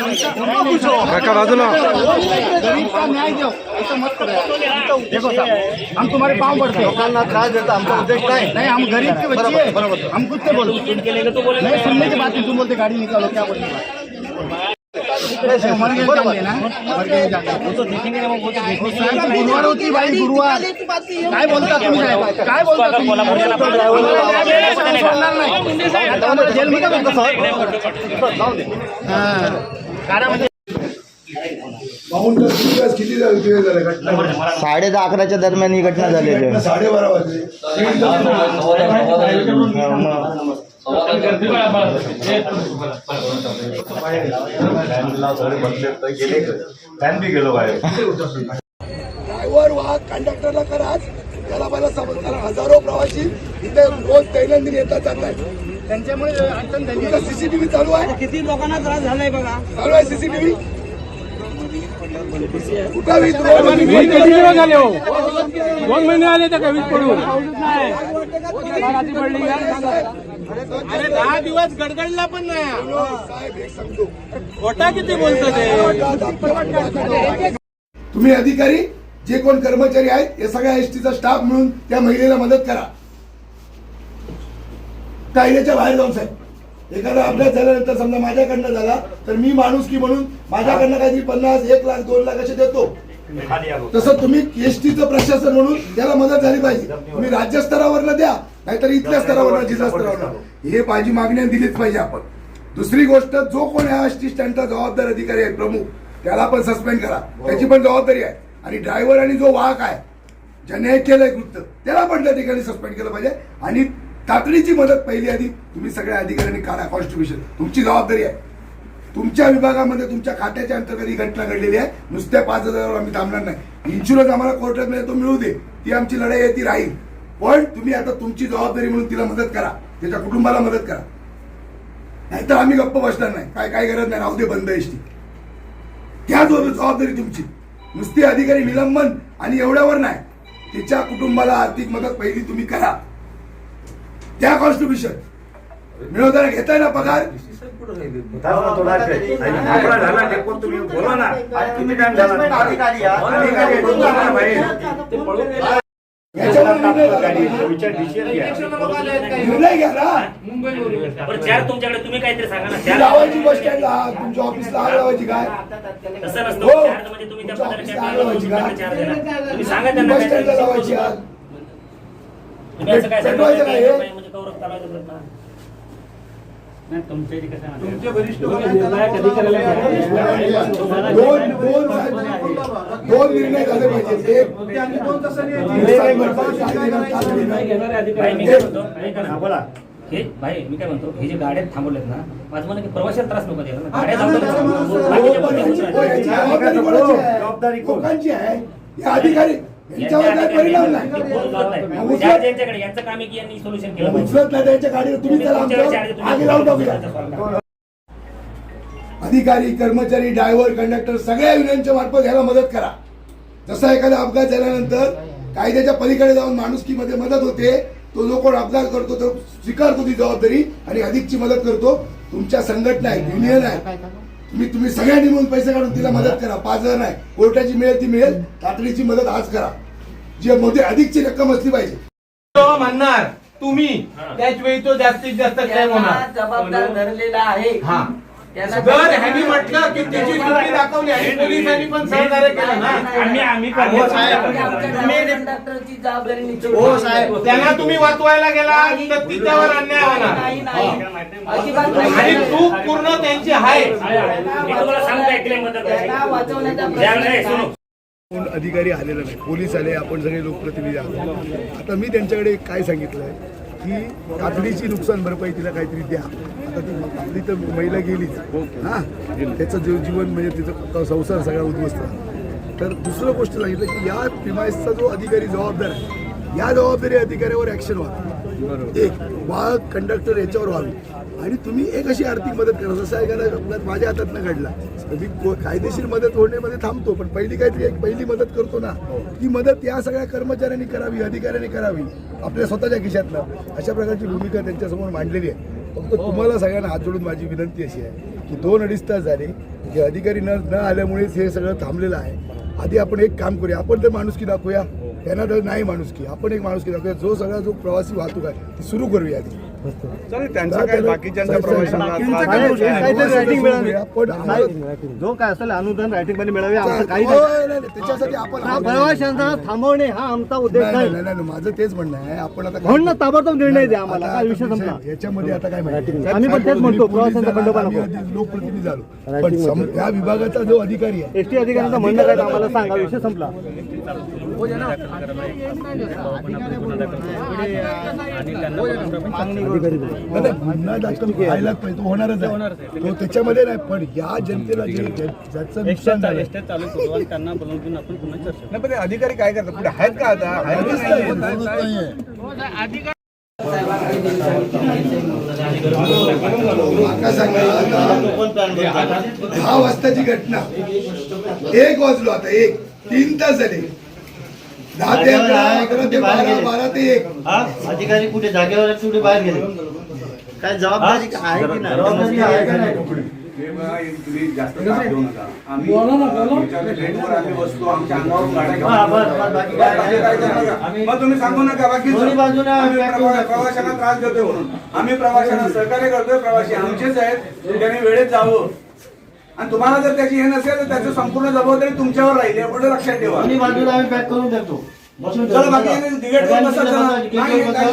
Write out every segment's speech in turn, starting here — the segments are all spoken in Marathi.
काका बाजूला गरीब का न्याय दो ऐसा मत करो देखो साहब हम तुम्हारे पाँव पड़ते. हैं त्रास देता आमचा उद्देश नाही. नहीं हम गरीब के बच्चे हैं बरोबर. हम खुद से बोलते नहीं सुनने की बात नहीं तुम बोलते गाड़ी निकालो क्या बोलेगा गुरुवार होती है भाई गुरुवार काय बोलता तुम्ही साहेब काय बोलता तुम्ही सोडणार नाही हां. किती झाले घटना साडे दहा अकराच्या दरम्यान ही घटना झालेली घटना आहे साडेबारा वाजले. ड्रायव्हर वाहक कंडक्टरला कराच त्याला पहिला समज कारण हजारो प्रवासी इथे रोज दैनंदिन येतात जात आहेत त्यांच्यामुळे अडचण झाली. सीसीटीव्ही चालू आहे? किती लोकांना त्रास झालाय बघा. चालू आहे सीसीटीव्ही कुठं वीज रोड झाले हो दोन महिने आले त्या वीज पडून पडली अरे दहा दिवस गडगडला पण नाही खोटा किती बोलतो ते तुम्ही अधिकारी जे कोण कर्मचारी आहेत या सगळ्या एसटीचा स्टाफ मिळून त्या महिलेला मदत करा. कायद्याच्या बाहेर जाऊन साहेब. एखादा अभ्यास झाल्यानंतर समजा माझ्याकडनं झाला तर मी माणूस की म्हणून माझ्याकडनं काहीतरी पन्नास एक लाख दोन लाख असे देतो. तसं तुम्ही एसटीचं प्रशासन म्हणून त्याला मदत झाली पाहिजे. तुम्ही राज्य स्तरावरनं द्या नाहीतर इथल्या स्तरावरनं जिल्हा स्तरावरनं. हे माझी मागणी दिलीच पाहिजे आपण. दुसरी गोष्ट जो कोण या एसटी स्टँडचा जबाबदार अधिकारी आहे प्रमुख त्याला पण सस्पेंड करा. त्याची पण जबाबदारी आहे. आणि ड्रायव्हर आणि जो वाहक आहे ज्याने केलंय कृत्य त्याला पण त्या ठिकाणी सस्पेंड केलं पाहिजे. आणि तातडीची मदत पहिली आधी तुम्ही सगळ्या अधिकाऱ्यांनी काढा कॉन्स्टिट्यूशन तुमची जबाबदारी आहे. तुमच्या विभागामध्ये तुमच्या खात्याच्या अंतर्गत ही घटना घडलेली आहे. नुसत्या पाच हजारावर आम्ही थांबणार नाही. इन्शुरन्स आम्हाला कोर्टात मिळेल तो मिळू दे. ती आमची लढाई आहे ती राहील. पण तुम्ही आता तुमची जबाबदारी म्हणून तिला मदत करा. त्याच्या कुटुंबाला मदत करा. नाहीतर आम्ही गप्प बसणार नाही. काय काय गरज नाही. राहू दे बंद एसटी. त्या जबाबदारी तुमची. नुसती अधिकारी निलंबन आणि एवढ्यावर नाही. तिच्या कुटुंबाला आर्थिक मदत पहिली तुम्ही करा. त्या कॉन्स्टिट्यूशन मिळवताना घेताय ना पगार निर्णय घ्या ना बरं चार तुमच्याकडे तुम्ही काहीतरी सांगा ना ती चार लावायची बस स्टँडला तुमच्या ऑफिसला आग लावायची काय तसं नसतं हो. चार म्हणजे तुम्ही त्या तुमच्या पदाला ऑफिसला चार आग लावायची का? तुम्ही सांगा त्यांना बस स्टँडला काहीतरी. लावायची आग इथे कसं आहे माहिती आहे? दोन दोन साहेब, दोन निर्णय झाले पाहिजे एक भाई, मी काय म्हणतो? ऐका ना. हे भाई मी काय म्हणतो? हे जे गाड्या थांबवलेत ना माझं म्हणणं की प्रवाशाला त्रास नको द्यायला. ना. गाड्या थांबवल्या जबाबदारी कोणाची आहे जबाबदारी कोण? लोकांची आहे. हे अधिकारी यांच्यावर काय परिणाम नाही. मग उचलत त्यांच्याकडे यांचं काम आहे की यांनी सोल्युशन केलं पाहिजे. उचलत नाही त्यांच्या गाडीवर तुम्ही चला आमच्यावर आगी लावून टाकूया अधिकारी कर्मचारी ड्रायव्हर कंडक्टर सगळ्या युनियनच्या मार्फत ह्याला मदत करा. जसा एखादा अपघात झाल्यानंतर कायद्याच्या पलीकडे जाऊन माणुसकीमध्ये मदत होते तो जो कोण अपघात करतो तो स्वीकारतो ती जबाबदारी आणि अधिकची मदत करतो. तुमच्या संघटना आहेत युनियन आहे तुम्ही तुम्ही सगळ्यांनी मिळून पैसे काढून तिला मदत करा. पाच हजार नाही. कोर्टाची मिळेल ती मिळेल. तातडीची मदत आज करा. जी मध्ये अधिकची रक्कम असली पाहिजे. तो म्हणणार तुम्ही त्याच वेळी तो जास्तीत जास्त होणार. जबाबदार धरलेला आहे. हा. जर ह्यांनी म्हटलं की त्याची चुकी दाखवली आणि पोलिसांनी पण सहकार्य केलं ना. आम्ही आम्ही हो, साहेब. कंडक्टरची जबाबदारी निश्चित हो, साहेब. त्यांना तुम्ही वाचवायला गेला तर तिच्यावर अन्याय होणार. नाही नाही. अजिबात आणि नाही. चूक पूर्ण त्यांची आहे. मी तुम्हाला सांगतो ऐकले मदत त्यांना वाचवण्याचा द्यायला नाही, प्रश्न सुनो. कोण अधिकारी आलेला नाही. पोलीस आले आपण सगळे लोकप्रतिनिधी आलो आता मी त्यांच्याकडे काय सांगितलं आहे की तातडीची नुकसान भरपाई तिला काहीतरी द्या. आता ती तर महिला गेलीच. हां? त्याचं जीव जीवन म्हणजे तिचं संसार सगळा उद्ध्वस्त. तर दुसरं गोष्ट सांगितलं की या प्रिमाइसचा जो अधिकारी जबाबदार आहे या जबाबदारी अधिकाऱ्यावर ॲक्शन व्हावी एक वा कंडक्टर याच्यावर व्हावी. आणि तुम्ही एक अशी आर्थिक मदत करा. जसं अपघात माझ्या हातात न घडला. मी कायदेशीर मदत होण्यामध्ये थांबतो पण पहिली काहीतरी एक पहिली मदत करतो ना ती मदत या सगळ्या कर्मचाऱ्यांनी करावी अधिकाऱ्यांनी करावी आपल्या स्वतःच्या खिशातनं अशा प्रकारची भूमिका त्यांच्यासमोर मांडलेली आहे. फक्त तुम्हाला सगळ्यांना हात जोडून माझी विनंती अशी आहे की दोन अडीच तास झाले की अधिकारी न न आल्यामुळेच हे सगळं थांबलेलं आहे. आधी आपण एक काम करूया आपण तर माणुसकी दाखवूया. त्यांना तर नाही माणुसकी आपण एक माणुसकी दाखवूया. जो सगळा जो प्रवासी वाहतूक आहे ती सुरू करूया आधी. चालेल त्यांचा काय बाकीच्यांच्या प्रवाशांना जो काय असेल अनुदान रायटिंगमध्ये मिळावे आमचं काही हो, नाही. नाही, नाही, त्याच्यासाठी आपण प्रवाशांना थांबवणे हा आमचा उद्देश नाही, नाही. नाही, नाही, नाही, माझं तेच म्हणणं आहे. आपण आता म्हणून ना ताबडतोब निर्णय द्या आम्हाला. काय विषय संपला. विषय- याच्यामध्ये आता काय माहिती आम्ही पण तेच म्हणतो, प्रवाशांचा आम्ही. आधी लोकप्रतिनिधी झालो. पण सम- या विभागाचा जो अधिकारी आहे एसटी अधिकाऱ्यांचं म्हणणं काय ते आम्हाला सांगा विषय संपला. गुन्हा दाखल व्हायलाच पाहिजे होणारच आहे तो त्याच्यामध्ये नाही पण या जनतेला ज्याचं नुकसान झालं नाही पण ते अधिकारी काय करतात पुढे आहेत का आता अधिकारी दहा वाजताची घटना. एक वाजलो आता एक. तीन तास झाले. दहा ते अकरा अकरा ते बारा बारा ते एक. अधिकारी कुठे? जागेवर कुठे बाहेर गेले? काय जबाबदारी आहे की नाही? जबाबदारी आहे का नाही? हा, बरं, बरं, बाकी काय नाही. मग तुम्ही सांगू नका बाकी दोन्ही बाजूला आम्ही प्रवा- प्रवाशांना त्रास देतोय म्हणून. आम्ही प्रवाशांना सहकार्य करतोय प्रवासी आमचेच आहेत. त्यांनी वेळेत जावं. आणि तुम्हाला जर त्याची हे नसेल तर त्याची संपूर्ण जबाबदारी तुमच्यावर राहील. एवढं लक्षात ठेवा. दोन्ही बाजूला आम्ही पॅक करून देतो. बसून चला, ठेवू. बाकी बसा, चला.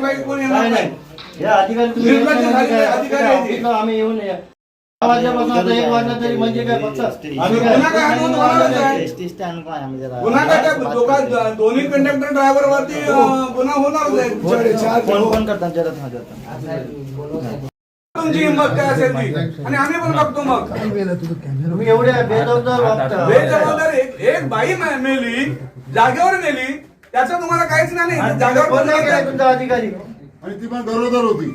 नाही, कोणी येणार नाही, नाही. नाही. या अधिकारी तुम्ही निर्लज्ज. ऑफिसला आम्ही येऊन या. दहा वाजल्यापासून आता एक वाजला तरी म्हणजे काय फक्त आम्ही काय गुन्हा काय नोंद होणारच आहे. गुन्हा काय त्या दोघा- दोन्ही कंडक्टर ड्रायव्हर वरती अं, गुन्हा होणारच आहे. तुमच्याकडे चार कोण कोण करतात? जरा सांगा. तुमची हिंमत काय असेल ती? आणि आम्ही पण बघतो मग. तुम्ही एवढे बेजबाबदार वागता. बेजबाबदार एक एक बाई मे- मेली जागेवर मेली त्याचं तुम्हाला काहीच नाही आणि जागेवर कोण नाही तुमचा अधिकारी? आणि ती पण गरोदर होती.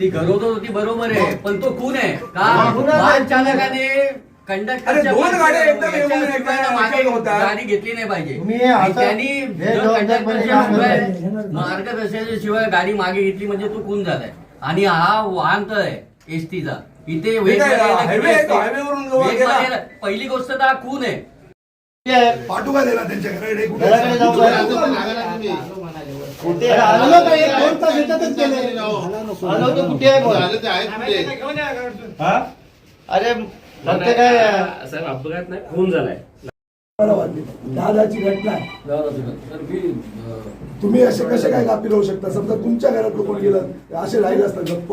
ती गरोदर होती बरोबर आहे. पण तो खून आहे. का? गुन्हा वाहन. चालकाने अरे कंडक्टरच्या दोन गाड्या एकदम याच्या येऊन एकदम शिवाय मागे होतात. गाडी घेतली नाही पाहिजे. तुम्ही हे आणि आता- त्यांनी हे जर जबाबदारपणे कंडक्टरच्या काम शिवाय करताय. मार्गदर्शनाच्या शिवाय गाडी मागे घेतली म्हणजे तो खून झालाय. आणि हा वाहनतळ आहे एसटीचा. इथे जो गेला. वेगवेगळ्या- पहिली गोष्ट तर हा खून आहे. त्यांच्याकडे? कुठे? अरे काय साहेब अपघात नाही खून झालाय. दादाची घटना आहे. तुम्ही असे कसे काय गाफील होऊ शकता? समजा तुमच्या घरात कोण गेलं असे राहिले असतात गप्प.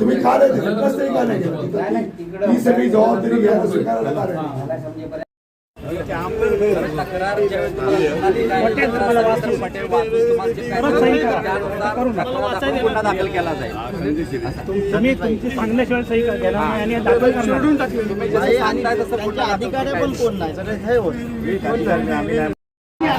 तुम्ही का नाही का नाही ती सगळी जबाबदारी घ्यायला स्वीकारायला का नाही? दाखल केला जाईल तुम्ही तुमची सांगण्याशिवाय सही घेणार नाही आणि दाखल करणार अधिकारी पण कोण नाही? सगळे हे होत.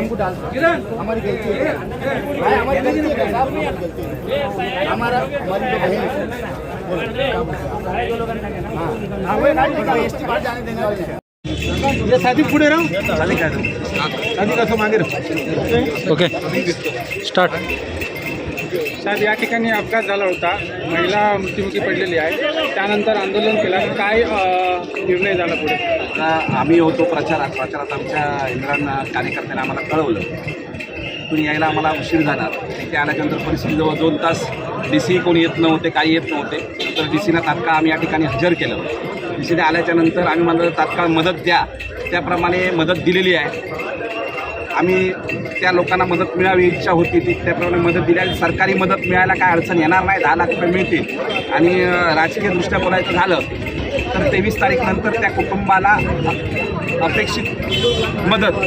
हमारी गलती है। भाई हमारी गलती है। साहब हमारी गलती है। हमारा हमारी बहन है। एस टी बाहर जाने देने वाले हैं। साधी पुढे राहू। कसं मागे ओके। स्टार्ट। साहेब या ठिकाणी अपघात झाला होता. महिला मृत्युमुखी पडलेली आहे. त्यानंतर आंदोलन केलं. काय निर्णय झाला पुढे? आम्ही होतो प्रचारात. प्रचारात आमच्या इंद्रांना कार्यकर्त्यांना आम्हाला कळवलं. तुम्ही यायला आम्हाला उशीर झाला. तिथे आल्याच्यानंतर परिस्थिती जवळ दोन तास डी सी कोणी येत नव्हते काही येत नव्हते. तर डी सीना तात्काळ आम्ही या ठिकाणी हजर केलं. डी सीने आल्याच्यानंतर आम्ही म्हणलं तात्काळ मदत द्या. त्याप्रमाणे मदत दिलेली आहे. आम्ही त्या लोकांना मदत मिळावी इच्छा होती ती. त्याप्रमाणे मदत दिली सरकारी मदत मिळायला काय अडचण येणार नाही दहा लाख रुपये मिळतील. आणि राजकीयदृष्ट्या बोलायचं झालं तर तेवीस तारीखनंतर त्या कुटुंबाला अपेक्षित मदत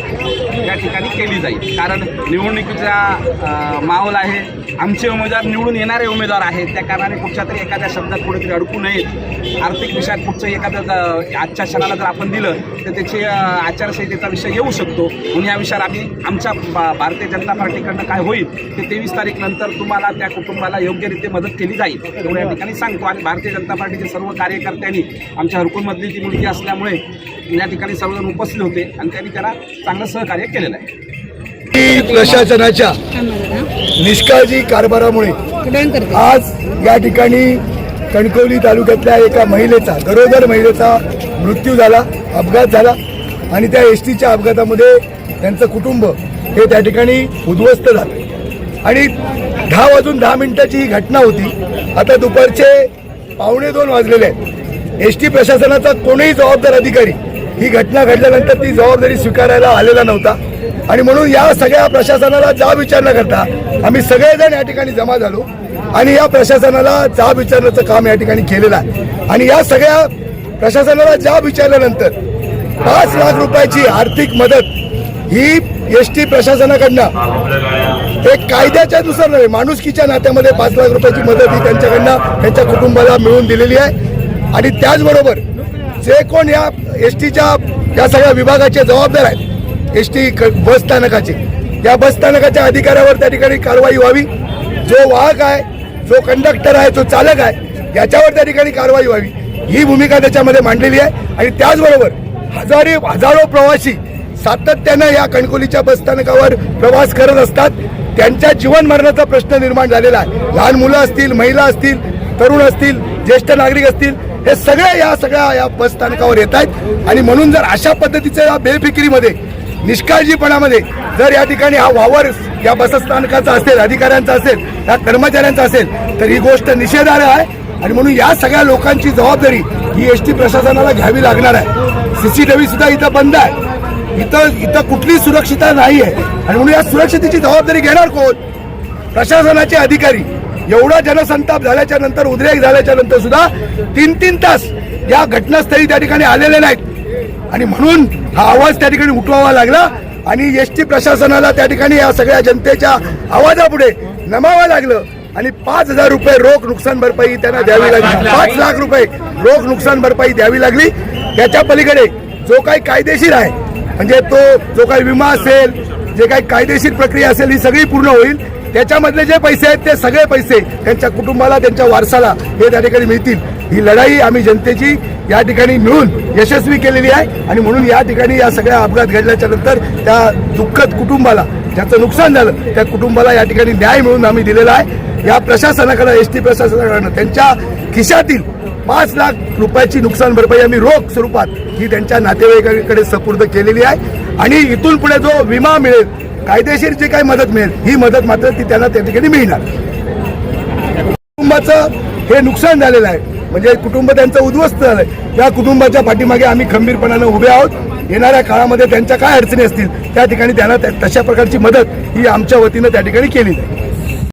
या ठिकाणी केली जाईल. कारण निवडणुकीचा माहोल आहे. आमचे उमेदवार निवडून येणारे उमेदवार आहेत. त्या कारणाने कुठच्या तरी एखाद्या शब्दात कुठेतरी अडकू नयेत आर्थिक विषयात कुठचं एखादं आजच्या क्षणाला जर आपण दिलं तर त्याची आचारसंहितेचा विषय येऊ शकतो. म्हणून या विषयावर आम्ही आमच्या भारतीय जनता पार्टीकडनं काय होईल ते तेवीस तारीख नंतर तुम्हाला त्या कुटुंबाला योग्यरीत्या मदत केली जाईल. एवढं या ठिकाणी सांगतो. आणि भारतीय जनता पार्टीचे सर्व कार्यकर्त्यांनी आमच्या हरकुलमधली ती मुलगी असल्यामुळे या ठिकाणी सर्वजण उपस्थित होते आणि त्यांनी त्याला चांगलं सहकार्य केलेलं आहे. प्रशासनाच्या निष्काळजी कारभारामुळे आज या ठिकाणी कणकवली तालुक्यातल्या एका महिलेचा गरोदर महिलेचा मृत्यू झाला अपघात झाला आणि त्या एस टीच्या अपघातामध्ये त्यांचं कुटुंब हे त्या ठिकाणी उद्ध्वस्त झालं. आणि दहा वाजून दहा मिनिटाची ही घटना होती. आता दुपारचे पावणे दोन वाजलेले आहेत. एस टी प्रशासनाचा कोणीही जबाबदार अधिकारी ही घटना घडल्यानंतर ती जबाबदारी स्वीकारायला आलेला नव्हता. आणि म्हणून या सगळ्या प्रशासनाला जाब विचार करता आम्ही सगळेजण या ठिकाणी जमा झालो. आणि या प्रशासनाला जाब विचारण्याचं काम या ठिकाणी केलेलं आहे. आणि या सगळ्या प्रशासनाला जाब विचारल्यानंतर पाच लाख रुपयाची आर्थिक मदत ही एस टी प्रशासनाकडनं एक कायद्याच्या नुसार नव्हे माणुसकीच्या नात्यामध्ये पाच लाख रुपयाची मदत ही त्यांच्याकडनं त्यांच्या कुटुंबाला मिळवून दिलेली आहे. आणि त्याचबरोबर जे कोण या एस टीच्या या सगळ्या विभागाचे जबाबदार आहेत एस टी बस स्थानकाचे या बसस्थानकाच्या अधिकाऱ्यावर त्या ठिकाणी कारवाई व्हावी. जो वाहक आहे जो कंडक्टर आहे जो चालक आहे याच्यावर त्या ठिकाणी कारवाई व्हावी. ही भूमिका त्याच्यामध्ये मांडलेली आहे. आणि त्याचबरोबर हजारे हजारो प्रवासी सातत्यानं या कणकोलीच्या बसस्थानकावर प्रवास करत असतात. त्यांच्या जीवन मरणाचा प्रश्न निर्माण झालेला आहे. लहान मुलं असतील महिला असतील तरुण असतील ज्येष्ठ नागरिक असतील हे सगळे या सगळ्या या बसस्थानकावर येत आहेत. आणि म्हणून जर अशा पद्धतीच्या या बेफिकिरीमध्ये निष्काळजीपणामध्ये जर या ठिकाणी हा वावर या बसस्थानकाचा असेल अधिकाऱ्यांचा असेल या कर्मचाऱ्यांचा असेल तर ही गोष्ट निषेधार्ह आहे. आणि म्हणून या सगळ्या लोकांची जबाबदारी ही एस टी प्रशासनाला घ्यावी लागणार आहे. सीसीटीव्ही सुद्धा इथं बंद आहे. इथं इथं कुठली सुरक्षितता नाही आहे आणि म्हणून या सुरक्षितेची जबाबदारी घेणार कोण? प्रशासनाचे अधिकारी. एवढा जनसंताप झाल्याच्यानंतर उद्रेक झाल्याच्यानंतर सुद्धा तीन तीन तास या घटनास्थळी त्या ठिकाणी आलेले नाहीत. आणि म्हणून हा आवाज त्या ठिकाणी उठवावा लागला आणि एस टी प्रशासनाला त्या ठिकाणी या सगळ्या जनतेच्या आवाजापुढे नमावं लागलं. आणि पाच हजार रुपये रोख नुकसान भरपाई त्यांना द्यावी लागली. पाच लाख रुपये रोख नुकसान भरपाई द्यावी लागली. त्याच्या पलीकडे जो काही कायदेशीर आहे म्हणजे तो जो काही विमा असेल जे काही कायदेशीर प्रक्रिया असेल ही सगळी पूर्ण होईल. त्याच्यामधले जे पैसे आहेत ते सगळे पैसे त्यांच्या कुटुंबाला त्यांच्या वारसाला हे त्या ठिकाणी मिळतील. ही लढाई आम्ही जनतेची या ठिकाणी मिळून यशस्वी केलेली आहे आणि म्हणून या ठिकाणी या सगळ्या अपघात घडल्याच्या नंतर त्या दुःखद कुटुंबाला ज्याचं नुकसान झालं त्या कुटुंबाला या ठिकाणी न्याय मिळून आम्ही दिलेला आहे. या प्रशासनाकडं एस टी प्रशासनाकडनं त्यांच्या खिशातील पाच लाख रुपयाची नुकसान भरपाई आम्ही रोख स्वरूपात ही त्यांच्या नातेवाईकांकडे सपूर्द केलेली आहे. आणि इथून पुढे जो विमा मिळेल कायदेशीर जी काही मदत मिळेल ही मदत मात्र ती त्यांना त्या ठिकाणी मिळणार. कुटुंबाचं हे नुकसान झालेलं आहे. म्हणजे कुटुंब त्यांचं उद्ध्वस्त झालंय. या कुटुंबाच्या पाठीमागे आम्ही खंबीरपणानं उभे आहोत. येणाऱ्या काळामध्ये त्यांच्या काय अडचणी असतील त्या ठिकाणी त्यांना तशा प्रकारची मदत ही आमच्या वतीनं त्या ठिकाणी केली जाईल.